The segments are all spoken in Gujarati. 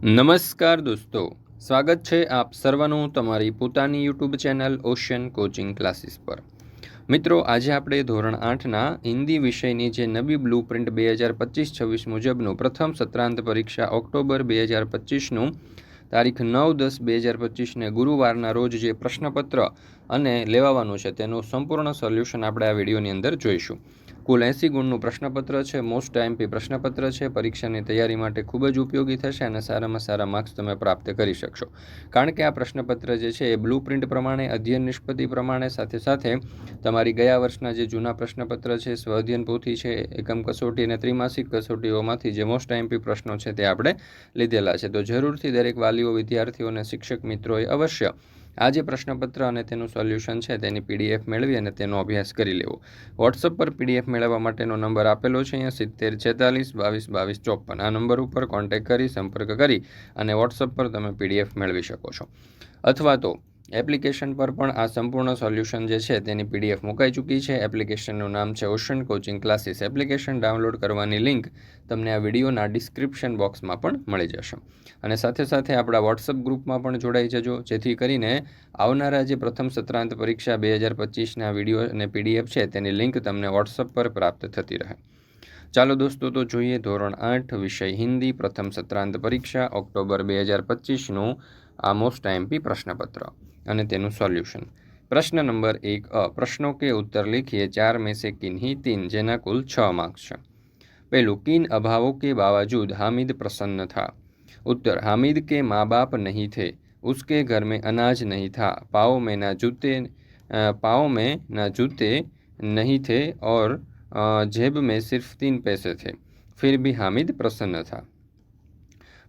નમસ્કાર દોસ્તો, સ્વાગત છે આપ સર્વનું તમારી પોતાની YouTube channel ocean coaching classes પર. મિત્રો, આજે આપણે ધોરણ આઠના હિન્દી વિષયની જે નવી બ્લુ પ્રિન્ટ બે હજાર પચીસ છવ્વીસ મુજબનું પ્રથમ સત્રાંત પરીક્ષા ઓક્ટોબર બે હજાર પચીસનું તારીખ નવ દસ બે હજાર પચીસને ગુરુવારના રોજ જે પ્રશ્નપત્ર અને લેવાવાનું છે તેનું સંપૂર્ણ સોલ્યુશન આપણે આ વિડીયોની અંદર જોઈશું. કુલ એંસી ગુણનું પ્રશ્નપત્ર છે. મોસ્ટ આઈએમપી પ્રશ્નપત્ર છે. પરીક્ષાની તૈયારી માટે ખૂબ જ ઉપયોગી થશે અને સારામાં સારા માર્ક્સ તમે પ્રાપ્ત કરી શકશો. કારણ કે આ પ્રશ્નપત્ર જે છે એ બ્લુ પ્રિન્ટ પ્રમાણે, અધ્યયન નિષ્પત્તિ પ્રમાણે, સાથે સાથે તમારી ગયા વર્ષના જે જૂના પ્રશ્નપત્ર છે સ્વઅધ્યયન પોથી છે, એકમ કસોટી અને ત્રિમાસિક કસોટીઓમાંથી જે મોસ્ટ એમપી પ્રશ્નો છે તે આપણે લીધેલા છે. તો જરૂરથી દરેક વાલીઓ, વિદ્યાર્થીઓ અને શિક્ષક મિત્રોએ અવશ્ય આ જે પ્રશ્નપત્ર અને તેનું સોલ્યુશન છે, તેની પીડીએફ મેળવી અને તેનો અભ્યાસ કરી લેવો. વોટ્સઅપ પર પીડીએફ મેળવવા માટેનો નંબર આપેલો છે, અહીંયા સિત્તેર, છેતાલીસ, બાવીસ બાવીસ, ચોપન. આ નંબર ઉપર કોન્ટેક્ટ કરી, સંપર્ક કરી અને વોટ્સઅપ પર તમે પીડીએફ મેળવી શકો છો. અથવા તો એપ્લિકેશન પર પણ આ સંપૂર્ણ સોલ્યુશન જે છે તેની પીડીએફ મુકાઈ ચૂકી છે. એપ્લિકેશનનું નામ છે ocean coaching classes application download કરવાની લિંક તમને આ વિડીયોના ડિસ્ક્રિપ્શન બોક્સમાં પણ મળી જશે. અને સાથે સાથે આપણા વોટ્સઅપ ગ્રુપમાં પણ જોડાઈ જજો, જેથી કરીને આવનારા જે પ્રથમ સત્રાંત પરીક્ષા બે હજાર પચીસના વીડિયો અને પીડીએફ છે તેની લિંક તમને વોટ્સઅપ પર પ્રાપ્ત થતી રહે. ચાલો દોસ્તો, તો જોઈએ ધોરણ આઠ, વિષય હિન્દી, પ્રથમ સત્રાંત પરીક્ષા, ઓક્ટોબર બે હજાર પચીસનું આ મોસ્ટ આઈએમપી પ્રશ્નપત્ર. અને તેનું સોલ્યુશન પ્રશ્ન નંબર એક અ પ્રશ્નો કે ઉત્તર लिखिए ચાર में से किन्हीं तीन જેના કુલ છ માર્ક્સ છે પહેલું किन अभावों के बावजूद हामिद प्रसन्न था उत्तर हामिद के माँ बाप नहीं थे उसके घर में अनाज नहीं था पाँव में ना जूते पाँव में ना जूते नहीं थे और जेब में सिर्फ तीन पैसे थे फिर भी हामिद प्रसन्न था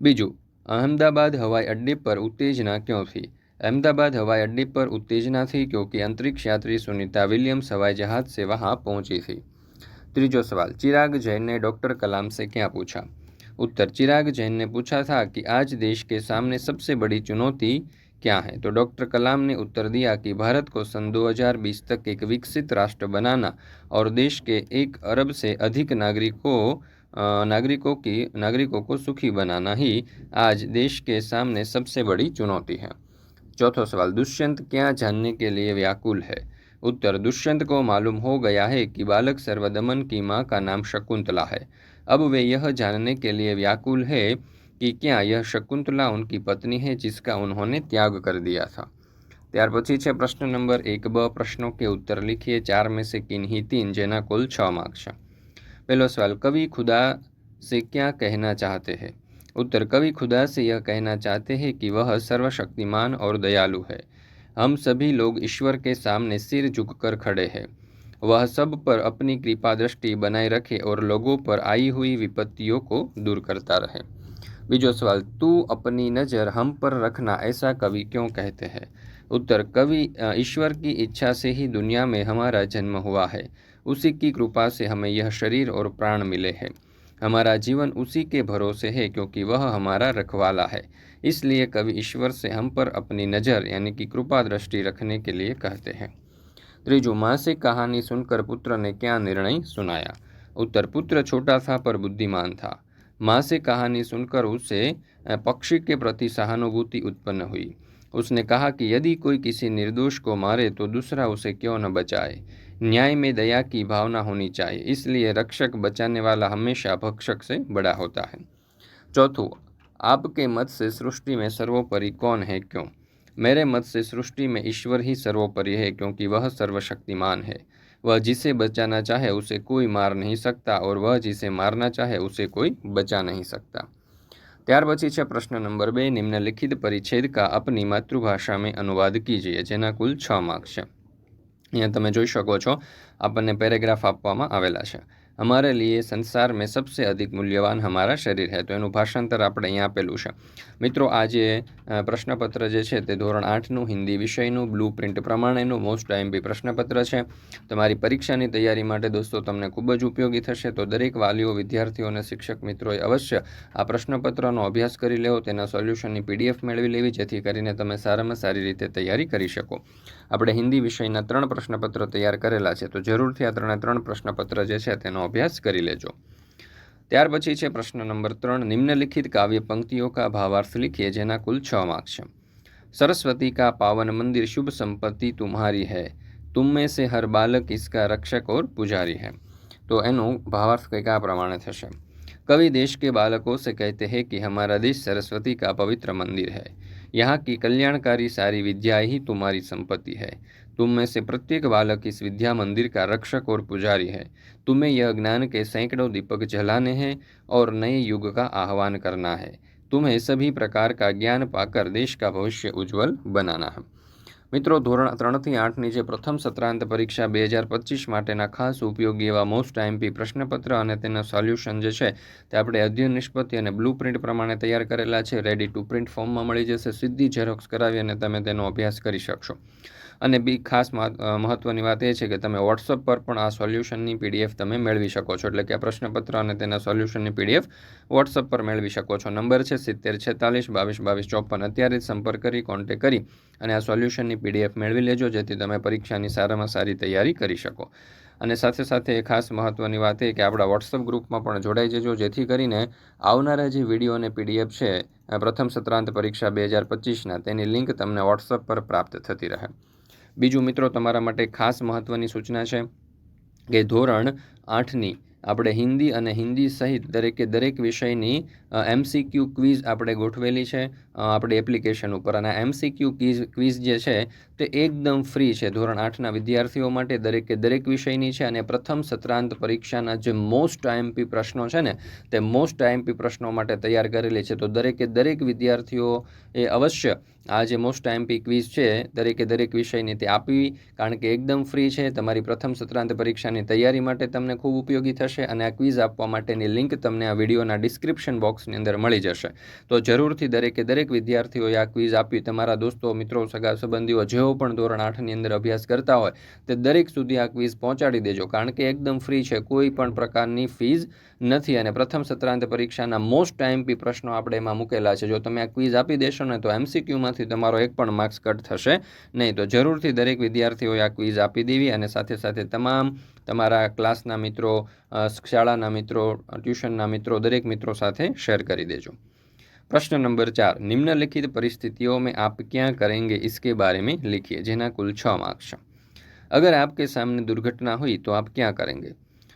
बीजू अहमदाबाद हवाई अड्डे पर उत्तेजना क्यों थी अहमदाबाद हवाई अड्डे पर उत्तेजना थी क्योंकि अंतरिक्ष यात्री सुनीता विलियम्स हवाई जहाज़ से वहाँ पहुँची थी त्रीजो सवाल चिराग जैन ने डॉक्टर कलाम से क्या पूछा उत्तर चिराग जैन ने पूछा था कि आज देश के सामने सबसे बड़ी चुनौती क्या है तो डॉक्टर कलाम ने उत्तर दिया कि भारत को सन 2020 तक एक विकसित राष्ट्र बनाना और देश के एक अरब से अधिक नागरिकों नागरिकों की नागरिकों को सुखी बनाना ही आज देश के सामने सबसे बड़ी चुनौती है चौथा सवाल दुष्यंत क्या जानने के लिए व्याकुल है उत्तर दुष्यंत को मालूम हो गया है कि बालक सर्वदमन की माँ का नाम शकुंतला है अब वे यह जानने के लिए व्याकुल है कि क्या यह शकुंतला उनकी पत्नी है जिसका उन्होंने त्याग कर दिया था ત્યાર પછી છે પ્રશ્ન નંબર એક બ પ્રશ્નો કે ઉત્તર લીખીએ ચાર में से किन्हीं तीन જેના कुल छ मार्क्स છે પહેલો સવાલ કવિ ખુદા से क्या कहना चाहते हैं उत्तर कवि खुदा से यह कहना चाहते हैं कि वह सर्वशक्तिमान और दयालु है। हम सभी लोग ईश्वर के सामने सिर झुककर खड़े हैं। वह सब पर अपनी कृपा दृष्टि बनाए रखे और लोगों पर आई हुई विपत्तियों को दूर करता रहे। बीजो सवाल, तू अपनी नज़र हम पर रखना ऐसा कवि क्यों कहते हैं? उत्तर, कवि ईश्वर की इच्छा से ही दुनिया में हमारा जन्म हुआ है। उसी की कृपा से हमें यह शरीर और प्राण मिले हैं। हमारा जीवन उसी के भरोसे है क्योंकि वह हमारा रखवाला है। इसलिए कवि ईश्वर से हम पर अपनी नज़र, यानी कि कृपा दृष्टि रखने के लिए कहते हैं। त्रिजु माँ से कहानी सुनकर पुत्र ने क्या निर्णय सुनाया? उत्तर, पुत्र छोटा था पर बुद्धिमान था। माँ से कहानी सुनकर उसे पक्षी के प्रति सहानुभूति उत्पन्न हुई। उसने कहा कि यदि कोई किसी निर्दोष को मारे तो दूसरा उसे क्यों न बचाए? न्याय में दया की भावना होनी चाहिए, इसलिए रक्षक बचाने वाला हमेशा भक्षक से बड़ा होता है। चौथों, आपके मत से सृष्टि में सर्वोपरि कौन है क्यों? मेरे मत से सृष्टि में ईश्वर ही सर्वोपरि है, क्योंकि वह सर्वशक्तिमान है। वह जिसे बचाना चाहे, उसे कोई मार नहीं सकता, और वह जिसे मारना चाहे, उसे कोई बचा नहीं सकता। ત્યાર પછી છે પ્રશ્ન નંબર બે નિમ્નલિખિત પરિચ્છેદ કા આપની માતૃભાષામાં અનુવાદ કીજીએ, જેના કુલ છ માર્ક્સ છે. અહીંયા તમે જોઈ શકો છો, આપણને પેરેગ્રાફ આપવામાં આવેલા છે. हमारे लिए संसार में सबसे अधिक મૂલ્યવાન હમારા શરીર હે તો એનું ભાષાંતર આપણે અહીંયા આપેલું છે મિત્રો આ જે પ્રશ્નપત્ર જે છે તે ધોરણ આઠનું હિન્દી વિષયનું બ્લુ પ્રિન્ટ પ્રમાણેનું મોસ્ટ આઈએમપી પ્રશ્નપત્ર છે તમારી પરીક્ષાની તૈયારી માટે દોસ્તો તમને ખૂબ જ ઉપયોગી થશે તો દરેક વાલીઓ વિદ્યાર્થીઓ અને શિક્ષક મિત્રોએ અવશ્ય આ પ્રશ્નપત્રનો અભ્યાસ કરી લેવો તેના સોલ્યુશનની પીડીએફ મેળવી લેવી જેથી કરીને તમે સારામાં સારી રીતે તૈયારી કરી શકો આપણે હિન્દી વિષયના ત્રણ પ્રશ્નપત્ર તૈયાર કરેલા છે તો જરૂરથી આ ત્રણે ત્રણ પ્રશ્નપત્ર જે છે તેનો અભ્યાસ કરી લેજો ત્યાર પછી છે પ્રશ્ન નંબર ત્રણ નિમ્નલિખિત કાવ્ય પંક્તિઓ કા ભાવાર્થ લીખીએ જેના કુલ છ માર્ક છે सरस्वती का पावन मंदिर शुभ संपत्ति तुम्हारी है तुम में से हर बालक इसका रक्षक और पुजारी है तो एनो भावार्थ કંઈક આ પ્રમાણે થશે कवि देश के बालकों से कहते हैं कि हमारा देश सरस्वती का पवित्र मंदिर है यहाँ की कल्याणकारी सारी विद्याएं ही तुम्हारी संपत्ति है तुम में से प्रत्येक बालक इस विद्या मंदिर का रक्षक और पुजारी है तुम्हें यह ज्ञान के सैकड़ों दीपक जलाने हैं और नए युग का आह्वान करना है तुम्हें सभी प्रकार का ज्ञान पाकर देश का भविष्य उज्जवल बनाना है મિત્રો ધોરણ ત્રણથી આઠની જે પ્રથમ સત્રાંત પરીક્ષા બે હજાર પચીસ માટેના ખાસ ઉપયોગી એવા મોસ્ટ આઈએમપી પ્રશ્નપત્ર અને તેના સોલ્યુશન જે છે તે આપણે અધ્યયન નિષ્પત્તિ અને બ્લુ પ્રિન્ટ પ્રમાણે તૈયાર કરેલા છે રેડી ટુ પ્રિન્ટ ફોર્મમાં મળી જશે સીધી ઝેરોક્સ કરાવી અને તમે તેનો અભ્યાસ કરી શકશો અને બી ખાસ મહત્ત્વની વાત એ છે કે તમે વોટ્સઅપ પર પણ આ સોલ્યુશનની પીડીએફ તમે મેળવી શકો છો. એટલે કે આ પ્રશ્નપત્ર અને તેના સોલ્યુશનની પીડીએફ વોટ્સઅપ પર મેળવી શકો છો. નંબર છે સિત્તેર, છેતાલીસ, બાવીસ બાવીસ, ચોપન. અત્યારે જ સંપર્ક કરી કોન્ટેક કરી અને આ સોલ્યુશનની પીડીએફ મેળવી લેજો, જેથી તમે પરીક્ષાની સારામાં સારી તૈયારી કરી શકો. અને સાથે સાથે ખાસ મહત્ત્વની વાત એ કે આપણા વોટ્સઅપ ગ્રુપમાં પણ જોડાઈ જજો, જેથી કરીને આવનારા જે વીડિયો અને પીડીએફ છે પ્રથમ સત્રાંત પરીક્ષા બે હજાર પચીસના, તેની લિંક તમને વોટ્સઅપ પર પ્રાપ્ત થતી રહે. બીજું મિત્રો તમારા માટે ખાસ મહત્ત્વની સૂચના છે કે ધોરણ આઠની આપણે હિન્દી અને હિન્દી સહિત દરેકે દરેક વિષયની એમસીક્યુ ક્વિઝ આપણે ગોઠવેલી છે. આપણી એપ્લિકેશન ઉપર. અને એમસીક્યુ ક્વિઝ ક્વિઝ જે છે, તે એકદમ ફ્રી છે. ધોરણ આઠના વિદ્યાર્થીઓ માટે દરેકે દરેક વિષયની છે અને પ્રથમ સત્રાંત પરીક્ષાના જે મોસ્ટ આઈએમપી પ્રશ્નો છે ને, તે મોસ્ટ આઈએમપી પ્રશ્નો માટે તૈયાર કરેલી છે. તો દરેકે દરેક વિદ્યાર્થીઓ એ અવશ્ય આ જે મોસ્ટ આઈએમપી ક્વિઝ છે, દરેકે દરેક વિષયની તે આપવી કારણ કે એકદમ ફ્રી છે. તમારી પ્રથમ સત્રાંત પરીક્ષાની તૈયારી માટે તમને ખૂબ ઉપયોગી થશે. અને આ ક્વિઝ આપવા માટેની લિંક તમને આ વિડીયોના ડિસ્ક્રિપ્શન બોક્સની અંદર મળી જશે. તો જરૂરથી દરેકે દરેક વિદ્યાર્થીઓએ આ ક્વિઝ આપી તમારા દોસ્તો, મિત્રો, સગા સંબંધીઓ જેઓ પણ ધોરણ આઠની અંદર અભ્યાસ કરતા હોય, તે દરેક સુધી આ ક્વિઝ પહોંચાડી દેજો. કારણ કે એકદમ ફ્રી છે, કોઈ પણ પ્રકારની ફીઝ નથી. અને પ્રથમ સત્રાંત પરીક્ષાના મોસ્ટ આઈએમપી પ્રશ્નો આપણે એમાં મૂકેલા છે. જો તમે આ ક્વિઝ આપી દેશો ને, તો એમસીક્યુમાંથી તમારો એક પણ માર્ક્સ કટ થશે નહીં. તો જરૂરથી દરેક વિદ્યાર્થીઓએ આ ક્વિઝ આપી દેવી અને સાથે સાથે તમામ તમારા ક્લાસના મિત્રો શાળાના મિત્રો ટ્યુશનના મિત્રો દરેક મિત્રો સાથે શેર કરી દેજો प्रश्न नंबर चार निम्नलिखित परिस्थितियों में आप क्या करेंगे इसके बारे में लिखिए जिन्हें कुल छः मार्क्स अगर आपके सामने दुर्घटना हुई तो आप क्या करेंगे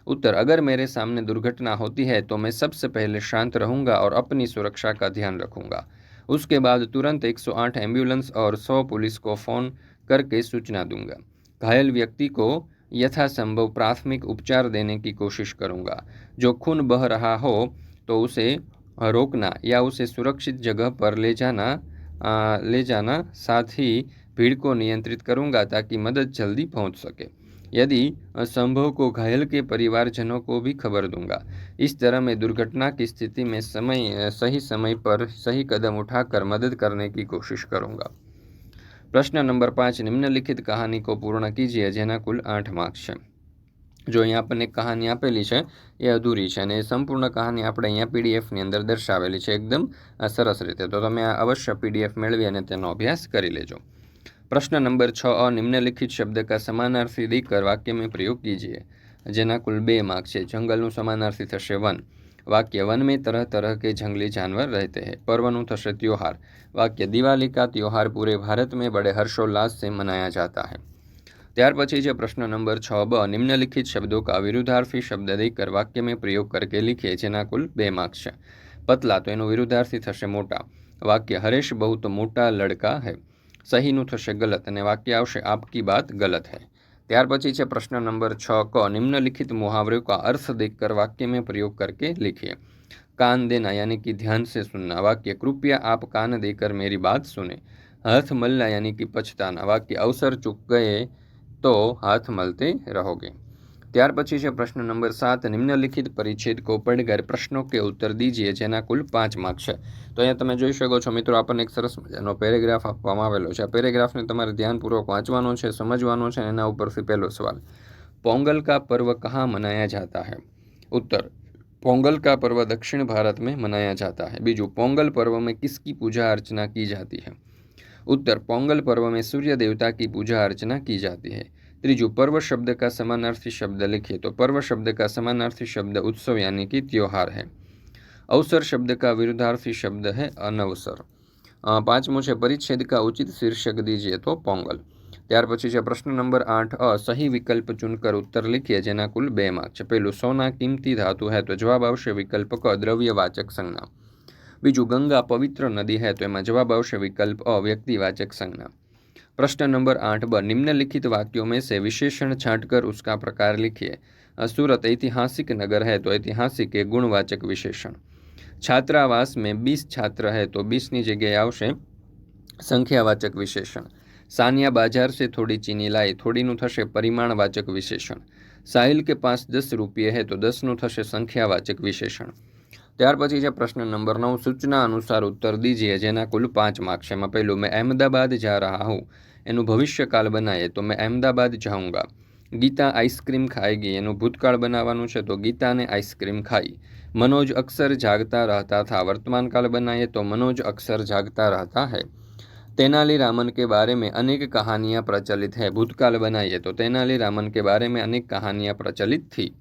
उत्तर अगर मेरे सामने दुर्घटना होती है तो मैं सबसे पहले शांत रहूंगा और अपनी सुरक्षा का ध्यान रखूंगा उसके बाद तुरंत 108 एम्बुलेंस और 100 पुलिस को फ़ोन करके सूचना दूंगा घायल व्यक्ति को यथासंभव प्राथमिक उपचार देने की कोशिश करूँगा। जो खून बह रहा हो तो उसे रोकना या उसे सुरक्षित जगह पर ले जाना आ, ले जाना। साथ ही भीड़ को नियंत्रित करूँगा ताकि मदद जल्दी पहुँच सके। यदि संभव को घायल के परिवारजनों को भी खबर दूँगा। इस तरह मैं दुर्घटना की स्थिति में समय सही समय पर सही कदम उठाकर मदद करने की कोशिश करूँगा। પ્રશ્ન નંબર પાંચ, નિમ્નલિખિત કહાની કો પૂર્ણ કીજીએ, જેના કુલ આઠ માર્ક્સ છે. જો અહીંયા આપણને કહાની આપેલી છે, એ અધૂરી છે અને એ સંપૂર્ણ કહાની આપણે અહીંયા પીડીએફની અંદર દર્શાવેલી છે એકદમ સરસ રીતે. તો તમે અવશ્ય પીડીએફ મેળવી અને તેનો અભ્યાસ કરી લેજો. પ્રશ્ન નંબર છ અ નિમ્નલિખિત શબ્દ કા સમાનાર્થી દીકર વાક્ય મેં પ્રયોગ કીજીએ, જેના કુલ બે માર્ક છે. જંગલનું સમાનાર્થી થશે વન. वाक्य वन में तरह तरह के जंगली जानवर रहते हैं। पर्व थे त्यौहार। वाक्य दिवाली का त्यौहार पूरे भारत में बड़े हर्षोल्लास से मनाया जाता है। त्यार पची जो प्रश्न नंबर छ ब निम्नलिखित शब्दों का विरुद्धार्थी शब्द देकर वाक्य में प्रयोग करके लिखे, जेना कुल बे मार्क्स पतला तो यु विरुद्धार्थी थे मोटा। वाक्य हरेश बहुत मोटा लड़का है। सही नु थे गलत वाक्य आवश्य आपकी बात गलत है। ત્યાર પછી છે પ્રશ્ન નંબર છ ક निम्नलिखित मुहावरे का अर्थ देखकर वाक्य में प्रयोग करके लिखिए कान देना यानी कि ध्यान से सुनना वाक्य कृपया आप कान देकर मेरी बात सुने हाथ मलना यानी कि पछताना वाक्य अवसर चुक गए तो हाथ मलते रहोगे ત્યાર પછી છે પ્રશ્ન નંબર સાત નિમ્નલિખિત પરિચ્છેદ કો પઢકર પ્રશ્નો કે ઉત્તર દીજીએ જેના કુલ પાંચ માર્ક છે તો અહીંયા તમે જોઈ શકો છો મિત્રો આપણને એક સરસ મજાનો પેરેગ્રાફ આપવામાં આવેલો છે આ પેરેગ્રાફને તમારે ધ્યાનપૂર્વક વાંચવાનો છે સમજવાનો છે એના ઉપરથી પહેલો સવાલ पोंगल का पर्व कहाँ मनाया जाता है उत्तर पोंगल का पर्व दक्षिण भारत में मनाया जाता है बीजू पोंगल पर्व में किसकी पूजा अर्चना की जाती है उत्तर पोंगल पर्व में सूर्य देवता की पूजा अर्चना की जाती है ત્રીજું पर्व शब्द का समानार्थी शब्द लिखिए तो पर्व शब्द का समानार्थी शब्द उत्सव यानी कि त्योहार है अवसर शब्द का विरुद्धार्थी शब्द है अनवसर अ, पांचमो છે પરિચ્છેદ का उचित शीर्षक दीजिए तो पोंगल ત્યાર પછી છે પ્રશ્ન નંબર આઠ અ સહી વિકલ્પ ચૂનકર ઉત્તર લીખીએ જેના કુલ બે માર્ક છે પહેલું સોના કિંમતી ધાતુ હે તો જવાબ આવશે વિકલ્પ ક દ્રવ્યવાચક સંજ્ઞા બીજું ગંગા પવિત્ર નદી હે તો એમાં જવાબ આવશે વિકલ્પ અ વ્યક્તિવાચક संज्ञा प्रश्न नंबर आठ ब, निम्नलिखित वाक्यों में से विशेषण छांटकर उसका प्रकार लिखिए। सूरत ऐतिहासिक नगर है तो ऐतिहासिक है, गुणवाचक विशेषण। छात्रावास में बीस छात्र है तो बीसની जगह આવશે संख्यावाचक विशेषण। सानिया बाज़ार से थोड़ी चीनी લાઈ थोड़ी थे परिमाणवाचक विशेषण। साहिल के पास दस रुपये है तो दस नु संख्यावाचक विशेषण। ત્યાર પછી છે પ્રશ્ન નંબર નવ, સૂચના અનુસાર ઉત્તર દીજીએ જેના કુલ પાંચ માર્ક છે. એમાં પહેલું, મેં અહેમદાબાદ જા રહા હું. એનું ભવિષ્યકાલ બનાવીએ તો મેં અહેમદાબાદ જાઉંગા. ગીતા આઈસ્ક્રીમ ખાઈ એનું ભૂતકાળ બનાવવાનું છે તો ગીતાને આઈસ્ક્રીમ ખાઈ. મનોજ અક્ષર જાગતા રહેતા થા. વર્તમાનકાળ બનાવીએ તો મનોજ અક્ષર જાગતા રહેતા હૈ. તેનાલી રામન કે બારે મેં અનેક कहानियाँ પ્રચલિત है भूतकाल બનાવીએ તો તેનાલી રામન કે બારે મેં અનેક कहानियाँ પ્રચલિતથી.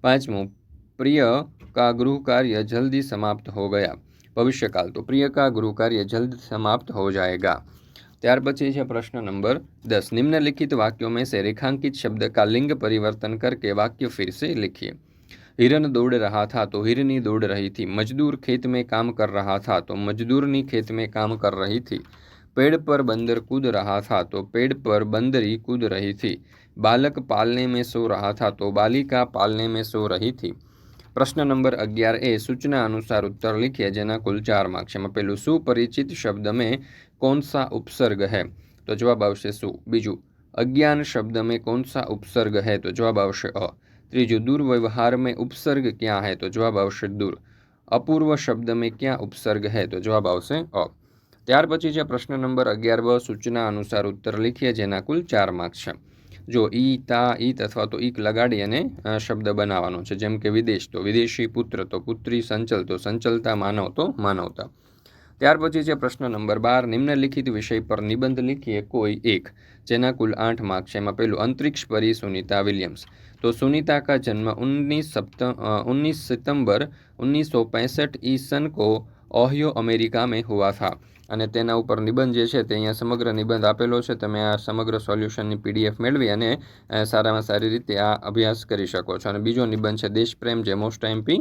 પાંચમું, પ્રિય का गृह कार्य जल्दी समाप्त हो गया भविष्यकाल तो प्रिय का गृह कार्य जल्द समाप्त हो जाएगा ત્યાર પછી છે પ્રશ્ન નંબર દસ निम्नलिखित वाक्यों में से रेखांकित शब्द का लिंग परिवर्तन करके वाक्य फिर से लिखिए हिरन दौड़ रहा था तो हिरनी दौड़ रही थी मजदूर खेत में काम कर रहा था तो मजदूरनी खेत में काम कर रही थी पेड़ पर बंदर कूद रहा था तो पेड़ पर बंदरी कूद रही थी बालक पालने में सो रहा था तो बालिका पालने में सो रही थी પ્રશ્ન નંબર અગિયાર એ સૂચના અનુસાર ઉત્તર લખીએ જેના કુલ ચાર માર્ક છે. એમાં પેલું સુપરિચિત શબ્દ મેં કોણ સા ઉપસર્ગ હૈ? તો જવાબ આવશે સુ. બીજું, અજ્ઞાન શબ્દ મેં કોણ સા ઉપસર્ગ હે? તો જવાબ આવશે અ. ત્રીજું દુર્વ્યવહાર મેં ઉપસર્ગ ક્યાં હૈ? તો જવાબ આવશે દુર. અપૂર્વ શબ્દ મેં ક્યાં ઉપસર્ગ હે? તો જવાબ આવશે અ. ત્યાર પછી છે પ્રશ્ન નંબર અગિયાર બ, સૂચના અનુસાર ઉત્તર લખીએ જેના કુલ ચાર માર્ક છે. જો ઈ, તા, ઈત અથવા તો ઈક લગાડી અને શબ્દ બનાવવાનો છે. જેમ કે વિદેશ તો વિદેશી પુત્ર તો પુત્રી, સંચલ તો સંચલતા, માનવ તો માનવતા. ત્યાર પછી છે પ્રશ્ન નંબર બાર. નિમ્નલિખિત વિષય પર નિબંધ લિખીએ કોઈ એક, જેના કુલ આઠ માર્ક છે. એમાં પહેલું, અંતરિક્ષ પરી સુનિતા વિલિયમ્સ. તો સુનિતા કા જન્મ ઉન્નીસ સપ્ત ઉન્નીસ સિતંબર ઉન્નીસો पैंसठ ईसन को ओहियो अमेरिका में हुआ થા. અને તેના ઉપર નિબંધ જે છે તે અહીંયા સમગ્ર નિબંધ આપેલો છે. તમે આ સમગ્ર સોલ્યુશનની પીડીએફ મેળવી અને સારામાં સારી રીતે આ અભ્યાસ કરી શકો છો. અને બીજો નિબંધ છે દેશપ્રેમ જે મોસ્ટ એમપી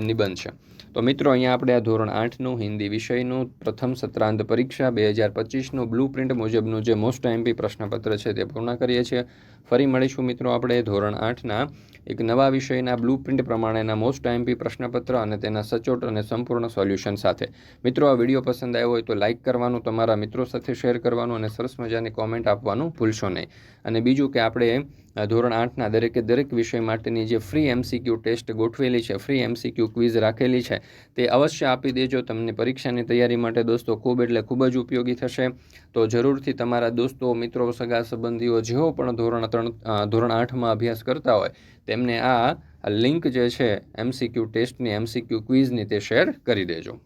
નિબંધ છે. તો મિત્રો, અહીંયા આપણે આ ધોરણ આઠનું હિન્દી વિષયનું પ્રથમ સત્રાંત પરીક્ષા, બે હજાર પચીસનું બ્લુ પ્રિન્ટ મુજબનું જે મોસ્ટ એમપી પ્રશ્નપત્ર છે તે પૂર્ણ કરીએ છીએ. ફરી મળીશું મિત્રો આપણે ધોરણ આઠના એક નવા વિષયના બ્લુ પ્રિન્ટ પ્રમાણેના મોસ્ટ એમપી પ્રશ્નપત્ર અને તેના સચોટ અને સંપૂર્ણ સોલ્યુશન સાથે. મિત્રો, આ વીડિયો પસંદ આવ્યો હોય તો લાઇક કરવાનું, તમારા મિત્રો સાથે શેર કરવાનું અને સરસ મજાની કોમેન્ટ આપવાનું ભૂલશો નહીં. અને બીજું કે આપણે ધોરણ આઠના દરેકે દરેક વિષય માટેની જે ફ્રી એમસીક્યુ ટેસ્ટ ગોઠવેલી છે ફ્રી એમસીક્યુ ક્વિઝ રાખેલી છે, તે અવશ્ય આપી દેજો. તમને પરીક્ષાની તૈયારી માટે દોસ્તો ખૂબ એટલે ખૂબ જ ઉપયોગી થશે. તો જરૂરથી તમારા દોસ્તો, મિત્રો, સગા સંબંધીઓ જેઓ પણ ધોરણ ત્રણ ધોરણ આઠમાં અભ્યાસ કરતા હોય, તેમને આ લિંક જે છે એમસીક્યુ ટેસ્ટની એમસીક્યુ ક્વિઝની તે શેર કરી દેજો.